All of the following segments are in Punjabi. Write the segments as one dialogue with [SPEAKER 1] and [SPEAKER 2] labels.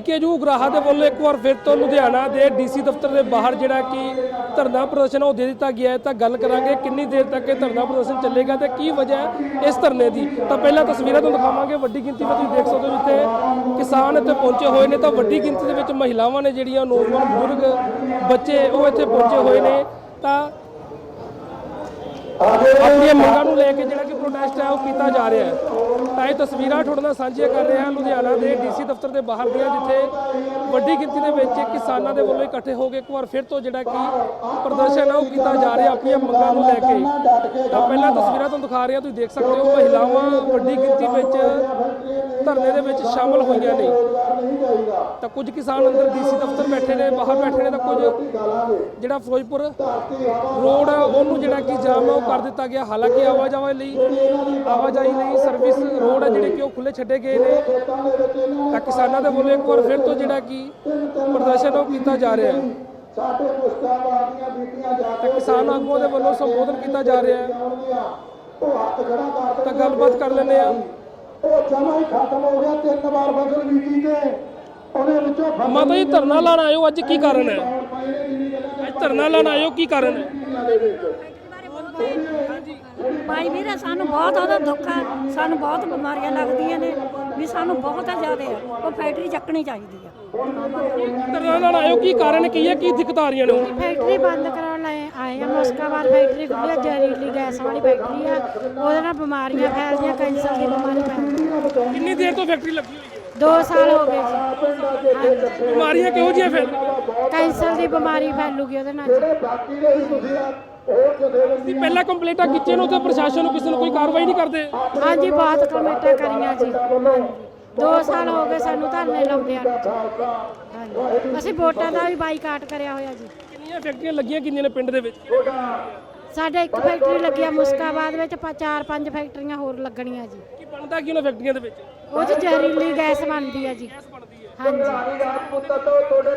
[SPEAKER 1] ਬੀਕੇਯੂ ਉਗਰਾਹਾ ਦੇ ਵੱਲੋਂ ਇੱਕ ਵਾਰ ਫਿਰ ਤੋਂ ਲੁਧਿਆਣਾ ਦੇ ਡੀਸੀ ਦਫ਼ਤਰ ਦੇ ਬਾਹਰ ਜਿਹੜਾ ਕਿ ਧਰਨਾ ਪ੍ਰਦਰਸ਼ਨ ਉਹ ਦੇ ਦਿੱਤਾ ਗਿਆ ਹੈ। ਤਾਂ ਗੱਲ ਕਰਾਂਗੇ ਕਿੰਨੀ ਦੇਰ ਤੱਕ ਇਹ ਧਰਨਾ ਪ੍ਰਦਰਸ਼ਨ ਚੱਲੇਗਾ ਤੇ ਕੀ ਵਜ੍ਹਾ ਹੈ ਇਸ ਧਰਨੇ ਦੀ। ਤਾਂ ਪਹਿਲਾਂ ਤਸਵੀਰਾਂ ਤੁਹਾਨੂੰ ਦਿਖਾਵਾਂਗੇ। ਵੱਡੀ ਗਿਣਤੀ ਵਿੱਚ ਤੁਸੀਂ ਦੇਖ ਸਕਦੇ ਹੋ ਜਿੱਥੇ ਕਿਸਾਨ ਇੱਥੇ ਪਹੁੰਚੇ ਹੋਏ ਨੇ। ਤਾਂ ਵੱਡੀ ਗਿਣਤੀ ਦੇ ਵਿੱਚ ਮਹਿਲਾਵਾਂ ਨੇ ਜਿਹੜੀਆਂ ਨੌਜਵਾਨ, ਬਜ਼ੁਰਗ, ਬੱਚੇ, ਉਹ ਇੱਥੇ ਪਹੁੰਚੇ ਹੋਏ ਨੇ। ਤਾਂ ਆਪਣੀਆਂ ਮੰਗਾਂ ਨੂੰ ਲੈ ਕੇ ਜਿਹੜਾ ਕਿ ਪ੍ਰੋਟੈਸਟ ਹੈ, ਉਹ ਕੀਤਾ ਜਾ ਰਿਹਾ ਹੈ। ਤਾਂ ਇਹ ਤਸਵੀਰਾਂ ਤੁਹਾਡੇ ਨਾਲ ਸਾਂਝੀਆਂ ਕਰ ਰਹੇ ਹਾਂ। ਲੁਧਿਆਣਾ ਦੇ ਡੀਸੀ ਦਫ਼ਤਰ ਦੇ ਬਾਹਰ ਦੀਆਂ, ਜਿੱਥੇ ਵੱਡੀ ਗਿਣਤੀ ਦੇ ਵਿੱਚ ਕਿਸਾਨਾਂ ਦੇ ਵੱਲੋਂ ਇਕੱਠੇ ਹੋ ਕੇ ਇੱਕ ਵਾਰ ਫਿਰ ਤੋਂ ਜਿਹੜਾ ਕਿ ਪ੍ਰਦਰਸ਼ਨ ਆ, ਉਹ ਕੀਤਾ ਜਾ ਰਿਹਾ ਆਪਣੀਆਂ ਮੰਗਾਂ ਨੂੰ ਲੈ ਕੇ। ਤਾਂ ਪਹਿਲਾਂ ਤਸਵੀਰਾਂ ਤੁਹਾਨੂੰ ਦਿਖਾ ਰਿਹਾ ਤੁਸੀਂ ਦੇਖ ਸਕਦੇ ਹੋ, ਮਹਿਲਾਵਾਂ ਵੱਡੀ ਗਿਣਤੀ ਵਿੱਚ ਧਰਨੇ ਦੇ ਵਿੱਚ ਸ਼ਾਮਲ ਹੋਈਆਂ ਨੇ। ਤਾਂ ਕੁਝ ਕਿਸਾਨ ਅੰਦਰ ਡੀਸੀ ਦਫ਼ਤਰ ਬੈਠੇ ਨੇ ਬਾਹਰ ਬੈਠੇ ਨੇ ਤਾਂ ਕੁਝ ਜਿਹੜਾ ਫਿਰੋਜ਼ਪੁਰ ਰੋਡ ਆ ਉਹਨੂੰ ਜਿਹੜਾ ਕਿ ਜਾਮ ਆ ਉਹ ਕਰ ਦਿੱਤਾ ਗਿਆ। ਹਾਲਾਂਕਿ ਆਵਾਜਾਈ ਲਈ ਆਵਾਜਾਈ ਲਈ ਸਰਵਿਸ ਰੋਡ ਆ ਜਿਹੜੇ ਕਿ ਉਹ ਖੁੱਲੇ ਛੱਡੇ ਗਏ ਨੇ। ਤਾਂ ਕਿਸਾਨਾਂ ਦੇ ਵੱਲੋਂ ਇੱਕ ਵਾਰ ਫਿਰ ਤੋਂ ਜਿਹੜਾ ਕਿ ਪ੍ਰਦਰਸ਼ਨ ਉਹ ਕੀਤਾ ਜਾ ਰਿਹਾ। ਹੈ
[SPEAKER 2] ਸਾਡੇ ਬੀਤੀਆਂ ਜਾ
[SPEAKER 1] ਕਿਸਾਨ ਆਗੂਆਂ ਦੇ ਵੱਲੋਂ ਸੰਬੋਧਨ ਕੀਤਾ ਜਾ ਰਿਹਾ। ਹੈ
[SPEAKER 2] ਉਹ ਹੱਥ ਖੜਾ ਕਰ
[SPEAKER 1] ਤਾਂ ਗੱਲਬਾਤ ਕਰ ਲੈਂਦੇ ਆ।
[SPEAKER 2] ਉਹ ਜਮਾ ਹੀ ਖਤਮ ਹੋ ਗਿਆ ਤਿੰਨ ਵਾਰ ਫਸਲ ਬੀਜੀ ਤੇ ਉਹਦੇ ਵਿੱਚੋਂ ਫਸਲ
[SPEAKER 1] ਮਾਤਾ ਜੀ ਧਰਨਾ ਲਾਣ ਆਇਓ ਅੱਜ ਕੀ ਕਾਰਨ ਹੈ? ਅੱਜ ਧਰਨਾ ਲਾਣ ਆਇਓ ਕੀ ਕਾਰਨ ਹੈ?
[SPEAKER 3] ਭਾਈ ਵੀਰੇ ਸਾਨੂੰ ਬਹੁਤ ਉਹਦਾ ਦੁੱਖ ਹੈ। ਸਾਨੂੰ ਬਹੁਤ ਬਿਮਾਰੀਆਂ ਲੱਗਦੀਆਂ ਨੇ। ਵੀ ਸਾਨੂੰ ਬਹੁਤ ਜ਼ਿਆਦਾ। ਉਹ ਫੈਕਟਰੀ ਚੱਕਣੀ ਚਾਹੀਦੀ ਆ
[SPEAKER 1] ਧਰਨਾ ਲਾਣ ਆਇਓ ਕੀ ਕਾਰਨ ਕੀ ਹੈ? ਕੀ ਦਿੱਕਤ ਆ ਰਹੀਆਂ ਨੇ
[SPEAKER 4] ਫੈਕਟਰੀ ਬੰਦ ਕਰਾਉਣ ਲਈ ਆਏ ਆ। ਮੁਸਕਾਬਾਦ ਫੈਕਟਰੀ ਖੁੱਲੀ ਜ਼ਹਿਰੀਲੀ ਗੈਸ ਵਾਲੀ ਫੈਕਟਰੀ ਆ। ਉਹਦੇ ਨਾਲ ਬਿਮਾਰੀਆਂ ਫੈਲਦੀਆਂ ਕੈਂਸਰ ਦੀ ਬਿਮਾਰੀ ਫੈਲਦੀ
[SPEAKER 1] ਕਿੰਨੀ ਦੇਰ ਤੋਂ ਫੈਕਟਰੀ ਲੱਗੀ ਹੋਈ ਹੈ?
[SPEAKER 4] 2 ਸਾਲ ਹੋ ਗਏ ਜੀ।
[SPEAKER 1] ਬਿਮਾਰੀਆਂ ਕਿਹੋ ਜਿਹੀਆਂ ਰਹੀਆਂ
[SPEAKER 4] ਕੈਂਸਰ ਦੀ ਬਿਮਾਰੀ ਫੈਲੂਗੀ ਉਹਦੇ ਨਾਲ ਜੀ।
[SPEAKER 2] ਤੁਸੀਂ ਹੋਰ ਜਦੇ
[SPEAKER 1] ਤੁਸੀਂ ਪਹਿਲਾਂ ਕੰਪਲੇਂਟਾਂ ਕੀਤੀਆਂ ਨੇ ਉੱਥੇ ਪ੍ਰਸ਼ਾਸਨ ਨੂੰ ਕਿਸੇ ਨੂੰ ਕੋਈ ਕਾਰਵਾਈ ਨਹੀਂ ਕਰਦੇ।
[SPEAKER 4] ਹਾਂਜੀ ਬਹੁਤ ਕਮੇਟਾਂ ਕਰੀਆਂ ਜੀ। ਹਾਂਜੀ 2 ਸਾਲ ਹੋ ਗਏ ਸਾਨੂੰ ਧਰਨੇ ਲਾਉਂਦਿਆਂ ਨੂੰ ਜੀ ਹਾਂਜੀ। ਅਸੀਂ ਵੋਟਾਂ ਦਾ ਵੀ ਬਾਈਕਾਟ ਕਰਿਆ ਹੋਇਆ ਜੀ।
[SPEAKER 1] ਕਿੰਨੀਆਂ ਫੈਕਟਰੀਆਂ ਲੱਗੀਆਂ ਕਿੰਨੀਆਂ ਨੇ ਪਿੰਡ ਦੇ ਵਿੱਚ?
[SPEAKER 4] ਸਾਡੇ ਇੱਕ ਫੈਕਟਰੀ ਲੱਗੀ ਆ ਮੁਸਕਾਬਾਦ ਵਿੱਚ ਪ- ਚਾਰ ਪੰਜ ਫੈਕਟਰੀਆਂ ਹੋਰ ਲੱਗਣੀਆਂ ਜੀ।
[SPEAKER 1] ਕੀ ਬਣਦਾ ਕੀ ਉਹਨਾਂ ਫੈਕਟਰੀਆਂ ਦੇ ਵਿੱਚ?
[SPEAKER 4] ਉਹ 'ਚ ਜ਼ਹਿਰੀਲੀ ਗੈਸ ਬਣਦੀ ਆ ਜੀ। ਹਾਂਜੀ।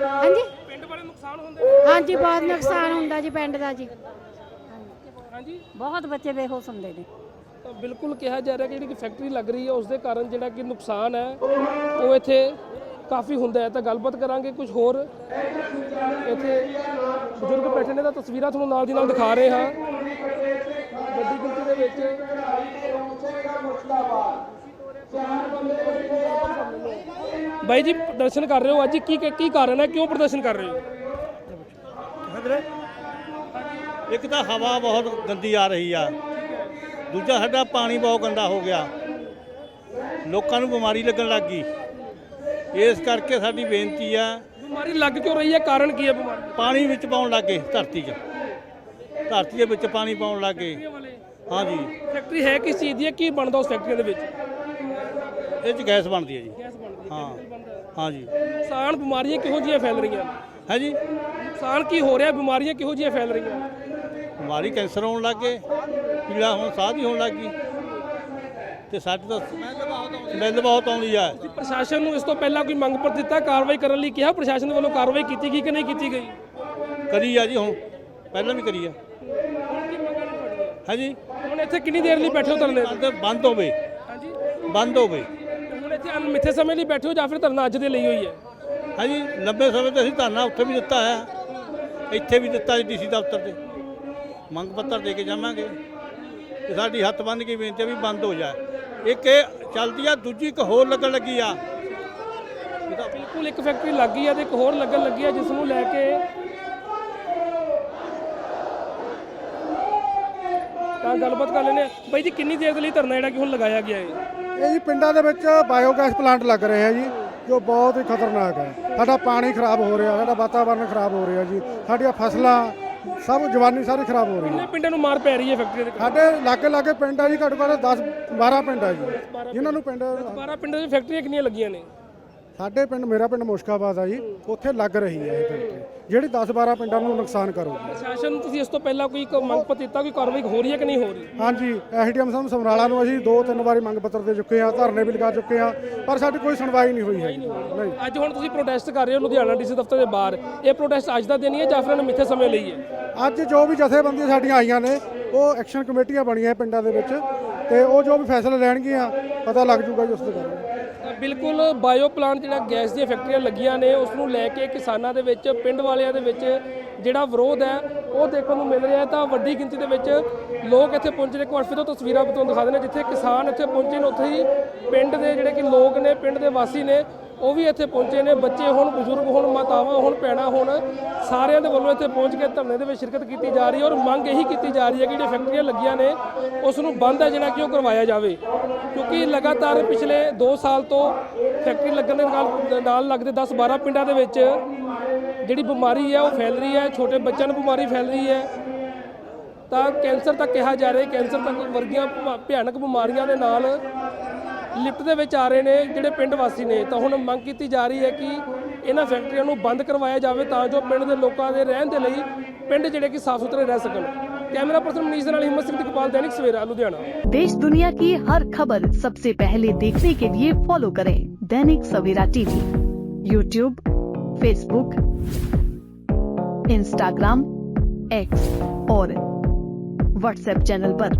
[SPEAKER 4] ਹਾਂਜੀ।
[SPEAKER 1] ਪਿੰਡ ਬੜੇ ਨੁਕਸਾਨ ਹੁੰਦੇ
[SPEAKER 4] ਹਾਂਜੀ ਬਹੁਤ ਨੁਕਸਾਨ ਹੁੰਦਾ ਜੀ ਪਿੰਡ ਦਾ ਜੀ।
[SPEAKER 1] ਹਾਂਜੀ।
[SPEAKER 3] ਬਹੁਤ ਬੱਚੇ ਬੇਹੋਸ਼ ਹੁੰਦੇ ਨੇ।
[SPEAKER 1] ਤਾਂ ਬਿਲਕੁਲ ਕਿਹਾ ਜਾ ਰਿਹਾ ਕਿ ਜਿਹੜੀ ਕਿ ਫੈਕਟਰੀ ਲੱਗ ਰਹੀ ਹੈ ਉਸ ਦੇ ਕਾਰਨ ਜਿਹੜਾ ਕਿ ਨੁਕਸਾਨ ਹੈ ਉਹ ਇੱਥੇ ਕਾਫੀ ਹੁੰਦਾ ਹੈ। ਤਾਂ ਗੱਲਬਾਤ ਕਰਾਂਗੇ ਕੁਝ ਹੋਰ। ਇੱਥੇ ਬਜ਼ੁਰਗ ਬੈਠੇ ਨੇ ਤਾਂ ਤਸਵੀਰਾਂ ਤੁਹਾਨੂੰ ਨਾਲ ਦੀ ਨਾਲ ਦਿਖਾ ਰਹੇ ਹਾਂ। ਵੱਡੀ ਗਿਣਤੀ ਦੇ ਵਿੱਚ ਬਾਈ ਜੀ ਪ੍ਰਦਰਸ਼ਨ ਕਰ ਰਹੇ ਹੋ ਅੱਜ? ਕੀ ਕੀ ਕਾਰਨ ਹੈ? ਕਿਉਂ ਪ੍ਰਦਰਸ਼ਨ ਕਰ ਰਹੇ ਹੋ?
[SPEAKER 5] ਇੱਕ ਤਾਂ ਹਵਾ ਬਹੁਤ ਗੰਦੀ ਆ ਰਹੀ ਆ। ਦੂਜਾ ਸਾਡਾ ਪਾਣੀ ਬਹੁਤ ਗੰਦਾ ਹੋ ਗਿਆ। ਲੋਕਾਂ ਨੂੰ ਬਿਮਾਰੀ ਲੱਗਣ ਲੱਗ ਗਈ। ਇਸ ਕਰਕੇ ਸਾਡੀ ਬੇਨਤੀ ਆ
[SPEAKER 1] ਬਿਮਾਰੀ ਲੱਗ ਕਿਉਂ ਰਹੀ ਹੈ? ਕਾਰਨ ਕੀ ਹੈ ਬਿਮਾਰੀ
[SPEAKER 5] ਪਾਣੀ ਵਿੱਚ ਪਾਉਣ ਲੱਗੇ ਧਰਤੀ 'ਚ। ਧਰਤੀ ਦੇ ਵਿੱਚ ਪਾਣੀ ਪਾਉਣ ਲੱਗੇ ਹਾਂਜੀ।
[SPEAKER 1] ਫੈਕਟਰੀ ਹੈ ਕਿਸ ਚੀਜ਼ ਦੀ ਹੈ? ਕੀ ਬਣਦਾ ਉਸ ਫੈਕਟਰੀ ਦੇ ਵਿੱਚ?
[SPEAKER 5] ਇਹ 'ਚ ਗੈਸ ਬਣਦੀ ਹੈ ਜੀ।
[SPEAKER 1] ਗੈਸ ਬਣਦੀ
[SPEAKER 5] ਹਾਂ ਹਾਂਜੀ
[SPEAKER 1] ਨੁਕਸਾਨ ਬਿਮਾਰੀਆਂ ਕਿਹੋ ਜਿਹੀਆਂ ਫੈਲ ਰਹੀਆਂ?
[SPEAKER 5] ਹੈ ਜੀ।
[SPEAKER 1] ਨੁਕਸਾਨ ਕੀ ਹੋ ਰਿਹਾ ਬਿਮਾਰੀਆਂ ਕਿਹੋ ਜਿਹੀਆਂ ਫੈਲ ਰਹੀਆਂ?
[SPEAKER 5] ਬਿਮਾਰੀ ਕੈਂਸਰ ਹੋਣ ਲੱਗ ਗਏ ਪੀੜਾ ਹੁਣ ਸਾਹ ਦੀ ਹੋਣ ਲੱਗ ਗਈ। ਤੇ ਸਾਡੇ ਤਾਂ ਸਮੈਲ ਬਹੁਤ ਆਉਂਦੀ ਆ
[SPEAKER 1] ਤੁਸੀਂ ਪ੍ਰਸ਼ਾਸਨ ਨੂੰ ਇਸ ਤੋਂ ਪਹਿਲਾਂ ਕੋਈ ਮੰਗ ਪੱਤਰ ਦਿੱਤਾ ਕਾਰਵਾਈ ਕਰਨ ਲਈ ਕਿਹਾ? ਪ੍ਰਸ਼ਾਸਨ ਦੇ ਵੱਲੋਂ ਕਾਰਵਾਈ ਕੀਤੀ ਗਈ ਕਿ ਨਹੀਂ ਕੀਤੀ ਗਈ?
[SPEAKER 5] ਕਰੀ ਆ ਜੀ ਹੁਣ। ਪਹਿਲਾਂ ਵੀ ਕਰੀ ਆ। ਹੈ ਜੀ।
[SPEAKER 1] ਹੁਣ ਇੱਥੇ ਕਿੰਨੀ ਦੇਰ ਲਈ ਬੈਠੇ ਹੋ
[SPEAKER 5] ਬੰਦ ਬੰਦ ਹੋਵੇ।
[SPEAKER 1] ਹਾਂਜੀ।
[SPEAKER 5] ਬੰਦ ਹੋਵੇ।
[SPEAKER 1] ਹੁਣ ਇੱਥੇ ਅਣਮਿੱਥੇ ਸਮੇਂ ਲਈ ਬੈਠੇ ਹੋ ਜਾਂ ਫਿਰ ਧਰਨਾ ਅੱਜ ਦੇ ਲਈ ਹੋਈ ਹੈ?
[SPEAKER 5] ਹੈ ਜੀ ਲੰਬੇ ਸਮੇਂ ਤੋਂ ਅਸੀਂ ਧਰਨਾ ਉੱਥੇ ਵੀ ਦਿੱਤਾ ਹੈ। ਇੱਥੇ ਵੀ ਦਿੱਤਾ ਜੀ ਡੀਸੀ ਦਫ਼ਤਰ ਤੇ। ਮੰਗ ਪੱਤਰ ਦੇ ਕੇ ਜਾਵਾਂਗੇ। ਤੇ ਸਾਡੀ ਹੱਥ ਬੰਨ ਕੇ ਬੇਨਤੀ ਆ ਵੀ ਬੰਦ ਹੋ ਜਾਏ। ਇੱਕ ਇਹ ਚੱਲਦੀ ਆ ਦੂਜੀ ਇੱਕ ਹੋਰ ਲੱਗਣ ਲੱਗੀ ਆ। ਇਹਦਾ
[SPEAKER 1] ਬਿਲਕੁਲ ਇੱਕ ਫੈਕਟਰੀ ਲੱਗ ਗਈ ਹੈ ਤੇ ਇੱਕ ਹੋਰ ਲੱਗਣ ਲੱਗੀ ਹੈ ਜਿਸ ਨੂੰ ਲੈ ਕੇ ਤਾਂ ਗੱਲਬਾਤ ਕਰ ਹਾਂ। ਬਾਈ ਜੀ ਕਿੰਨੀ ਦੇਰ ਦੇ ਲਈ ਧਰਨਾ ਜਿਹੜਾ ਕਿ ਹੁਣ ਲਗਾਇਆ ਗਿਆ ਹੈ?
[SPEAKER 6] ਇਹ ਜੀ ਪਿੰਡਾਂ ਦੇ ਵਿੱਚ ਬਾਇਓਗੈਸ ਪਲਾਂਟ ਲੱਗ ਰਹੇ ਆ ਜੀ ਜੋ ਬਹੁਤ ਹੀ ਖਤਰਨਾਕ ਹੈ ਸਾਡਾ ਪਾਣੀ ਖਰਾਬ ਹੋ ਰਿਹਾ ਸਾਡਾ ਵਾਤਾਵਰਣ ਖਰਾਬ ਹੋ ਰਿਹਾ ਜੀ ਸਾਡੀਆਂ ਫਸਲਾਂ ਸਭ ਜਵਾਨੀ ਸਾਰੀ ਖਰਾਬ ਹੋ ਰਹੀ ਹੈ
[SPEAKER 1] ਪਿੰਡਾਂ ਨੂੰ ਮਾਰ ਪੈ ਰਹੀ ਹੈ ਫੈਕਟਰੀ ਦੇ
[SPEAKER 6] ਸਾਡੇ ਲਾਗੇ ਲਾਗੇ ਪਿੰਡ ਆ ਜੀ ਘੱਟੋ ਘੱਟ 10 12 ਪਿੰਡ ਆ ਜੀ ਜਿਨ੍ਹਾਂ ਨੂੰ ਪਿੰਡ
[SPEAKER 1] 12 ਪਿੰਡਾਂ ਵਿੱਚ ਫੈਕਟਰੀਆਂ ਕਿੰਨੀਆਂ ਲੱਗੀਆਂ ਨੇ?
[SPEAKER 6] ਸਾਡੇ ਪਿੰਡ ਮੇਰਾ ਪਿੰਡ ਮੁਸ਼ਕਾਬਾਦ ਆ ਜੀ ਉੱਥੇ ਲੱਗ ਰਹੀ ਹੈ ਇਹ ਫੈਕਟਰੀ ਜਿਹੜੀ 10 12 ਪਿੰਡਾਂ ਨੂੰ ਨੁਕਸਾਨ ਕਰੂਗੀ।
[SPEAKER 1] ਪ੍ਰਸ਼ਾਸਨ ਨੂੰ ਤੁਸੀਂ ਇਸ ਤੋਂ ਪਹਿਲਾਂ ਕੋਈ ਕ- ਮੰਗ ਪੱਤਰ ਦਿੱਤਾ ਕੋਈ ਕਾਰਵਾਈ ਹੋ ਰਹੀ ਹੈ ਕਿ ਨਹੀਂ ਹੋ ਰਹੀ?
[SPEAKER 6] ਹਾਂਜੀ ਐਸਡੀਐਮ ਸਾਹਿਬ ਸਮਰਾਲਾ ਨੂੰ ਅਸੀਂ ਦੋ ਤਿੰਨ ਵਾਰੀ ਮੰਗ ਪੱਤਰ ਦੇ ਚੁੱਕੇ ਆ ਧਰਨੇ ਵੀ ਲਗਾ ਚੁੱਕੇ ਆ ਪਰ ਸਾਡੀ ਕੋਈ ਸੁਣਵਾਈ ਨਹੀਂ ਹੋਈ ਹੈ ਨਹੀਂ।
[SPEAKER 1] ਅੱਜ ਹੁਣ ਤੁਸੀਂ ਪ੍ਰੋਟੈਸਟ ਕਰ ਰਹੇ ਹੋ ਲੁਧਿਆਣਾ ਡੀਸੀ ਦਫ਼ਤਰ ਦੇ ਬਾਹਰ। ਇਹ ਪ੍ਰੋਟੈਸਟ ਅੱਜ ਦਾ ਦਿਨ ਹੀ ਹੈ ਜਾਂ ਫਿਰ ਇਹਨੇ ਮਿੱਥੇ ਸਮੇਂ ਲਈ ਹੈ?
[SPEAKER 6] ਅੱਜ ਜੋ ਵੀ ਜਥੇਬੰਦੀਆਂ ਸਾਡੀਆਂ ਆਈਆਂ ਨੇ ਉਹ ਐਕਸ਼ਨ ਕਮੇਟੀਆਂ ਬਣੀਆਂ ਪਿੰਡਾਂ ਦੇ ਵਿੱਚ ਤੇ ਉਹ ਜੋ ਵੀ ਫੈਸਲੇ ਲੈਣਗੀਆਂ ਪਤਾ ਲੱਗ ਜੂਗਾ ਜੀ ਉਸ ਦੇ ਬਾਰੇ।
[SPEAKER 1] ਬਿਲਕੁਲ ਬਾਇਓ ਪਲਾਂਟ ਜਿਹੜਾ ਗੈਸ ਦੀਆਂ ਫੈਕਟਰੀਆਂ ਲੱਗੀਆਂ ਨੇ ਉਸ ਨੂੰ ਲੈ ਕੇ ਕਿਸਾਨਾਂ ਦੇ ਵਿੱਚ, ਪਿੰਡ ਵਾਲਿਆਂ ਦੇ ਵਿੱਚ ਜਿਹੜਾ ਵਿਰੋਧ ਹੈ, ਉਹ ਦੇਖਣ ਨੂੰ ਮਿਲ ਰਿਹਾ ਹੈ। ਤਾਂ ਵੱਡੀ ਗਿਣਤੀ ਦੇ ਵਿੱਚ ਲੋਕ ਇੱਥੇ ਪਹੁੰਚੇ ਨੇ। ਇੱਕ ਵਾਰ ਫਿਰ ਤੋਂ ਤਸਵੀਰਾਂ ਤੁਹਾਨੂੰ ਦਿਖਾ ਦਿੰਦੇ ਜਿੱਥੇ ਕਿਸਾਨ ਇੱਥੇ ਪਹੁੰਚੇ ਨੇ, ਉੱਥੇ ਹੀ ਪਿੰਡ ਦੇ ਜਿਹੜੇ ਕਿ ਲੋਕ ਨੇ, ਪਿੰਡ ਦੇ ਵਾਸੀ ਨੇ ਉਹ ਵੀ ਇੱਥੇ ਪਹੁੰਚੇ ਨੇ। ਬੱਚੇ ਹੋਣ, ਬਜ਼ੁਰਗ ਹੋਣ, ਮਾਤਾਵਾਂ ਹੋਣ, ਭੈਣਾਂ ਹੋਣ ਸਾਰਿਆਂ ਦੇ ਵੱਲੋਂ ਇੱਥੇ ਪਹੁੰਚ ਕੇ ਧਰਨੇ ਦੇ ਵਿੱਚ ਸ਼ਿਰਕਤ ਕੀਤੀ ਜਾ ਰਹੀ ਹੈ ਔਰ ਮੰਗ ਇਹੀ ਕੀਤੀ ਜਾ ਰਹੀ ਹੈ ਕਿ ਜਿਹੜੀਆਂ ਫੈਕਟਰੀਆਂ ਲੱਗੀਆਂ ਨੇ, ਉਸ ਨੂੰ ਬੰਦ ਹੈ ਜਿਹੜਾ ਕਿ ਉਹ ਕਰਵਾਇਆ ਜਾਵੇ। ਕਿਉਂਕਿ ਲਗਾਤਾਰ ਪਿਛਲੇ 2 ਸਾਲ ਤੋਂ ਫੈਕਟਰੀ ਲੱਗਣ ਦੇ ਨਾਲ ਨਾਲ ਲੱਗਦੇ 10 12 ਪਿੰਡਾਂ ਦੇ ਵਿੱਚ ਜਿਹੜੀ ਬਿਮਾਰੀ ਹੈ ਉਹ ਫੈਲ ਰਹੀ ਹੈ। ਛੋਟੇ ਬੱਚਿਆਂ ਨੂੰ ਬਿਮਾਰੀ ਫੈਲ ਰਹੀ ਹੈ। ਤਾਂ ਕੈਂਸਰ ਤੱਕ ਕਿਹਾ ਜਾ ਰਿਹਾ ਕੈਂਸਰ ਤੱਕ ਵਰਗੀਆਂ ਭਿਆਨਕ ਬਿਮਾਰੀਆਂ ਦੇ ਨਾਲ ਲਿਫਟ ਦੇ ਵਿੱਚ ਆ ਰਹੇ ਨੇ ਜਿਹੜੇ ਪਿੰਡ ਵਾਸੀ ਨੇ ਤਾਂ ਹੁਣ ਮੰਗ ਕੀਤੀ ਜਾ ਰਹੀ ਹੈ ਕਿ ਇਹਨਾਂ ਫੈਕਟਰੀਆਂ ਨੂੰ ਬੰਦ ਕਰਵਾਇਆ ਜਾਵੇ ਤਾਂ ਜੋ ਪਿੰਡ ਦੇ ਲੋਕਾਂ ਦੇ ਰਹਿਣ ਦੇ ਲਈ ਪਿੰਡ ਜਿਹੜੇ ਕਿ ਸਾਫ਼ ਸੁਥਰੇ ਰਹਿ ਸਕਣ ਕੈਮਰਾ ਪਰਸਨ ਮਨੀਸ਼ ਦੇ ਨਾਲ ਹਿੰਮਤ ਸਿੰਘ ਦਿਕਪਾਲ ਦੈਨਿਕ ਸਵੇਰਾ ਲੁਧਿਆਣਾ
[SPEAKER 7] देश दुनिया की हर खबर सबसे पहले देखने के लिए फॉलो करें Dainik Savera TV YouTube Facebook Instagram X और व्हाट्सएप चैनल पर।